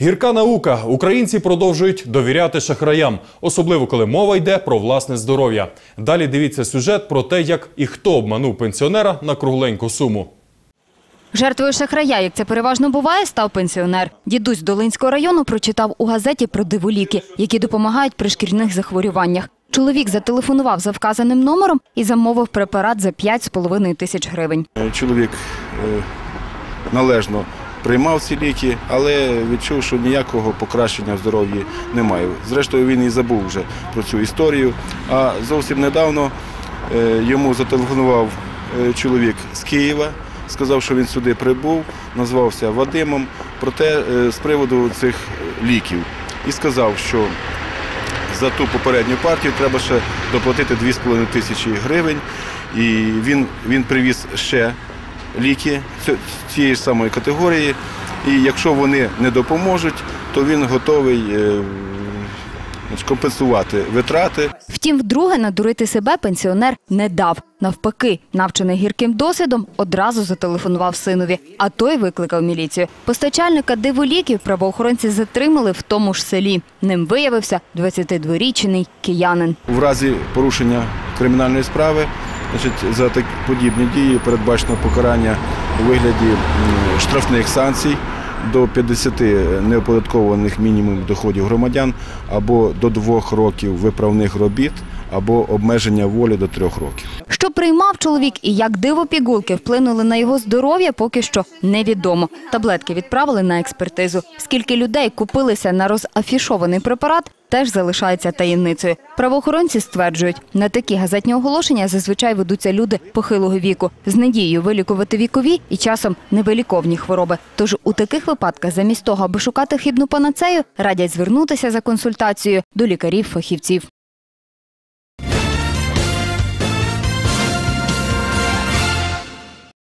Гірка наука. Українці продовжують довіряти шахраям, особливо коли мова йде про власне здоров'я. Далі дивіться сюжет про те, як і хто обманув пенсіонера на кругленьку суму. Жертвою шахрая, як це переважно буває, став пенсіонер. Дідусь Долинського району прочитав у газеті про диволіки, які допомагають при шкірних захворюваннях. Чоловік зателефонував за вказаним номером і замовив препарат за 5,5 тисяч гривень. Чоловік е, належно приймав ці ліки, але відчув, що ніякого покращення в здоров'ї немає. Зрештою, він і забув вже про цю історію. А зовсім недавно е, йому зателефонував е, чоловік з Києва, сказав, що він сюди прибув, назвався Вадимом, проте е, з приводу цих ліків. І сказав, що за ту попередню партію треба ще доплатити 2,5 тисячі гривень. І він, він привіз ще ліки цієї ж самої категорії. І якщо вони не допоможуть, то він готовий е, компенсувати витрати. Втім, вдруге надурити себе пенсіонер не дав. Навпаки, навчений гірким досвідом, одразу зателефонував синові, а той викликав міліцію. Постачальника диволіків правоохоронці затримали в тому ж селі. Ним виявився 22-річний киянин. В разі порушення кримінальної справи значить, за такі подібні дії передбачено покарання у вигляді штрафних санкцій до 50 неоподаткованих мінімумів доходів громадян або до двох років виправних робіт, або обмеження волі до трьох років. Що приймав чоловік і як дивопігулки вплинули на його здоров'я, поки що невідомо. Таблетки відправили на експертизу. Скільки людей купилися на розафішований препарат, теж залишається таємницею. Правоохоронці стверджують, на такі газетні оголошення зазвичай ведуться люди похилого віку з надією вилікувати вікові і часом невиліковні хвороби. Тож у таких випадках, замість того, аби шукати хибну панацею, радять звернутися за консультацією до лікарів-фахівців.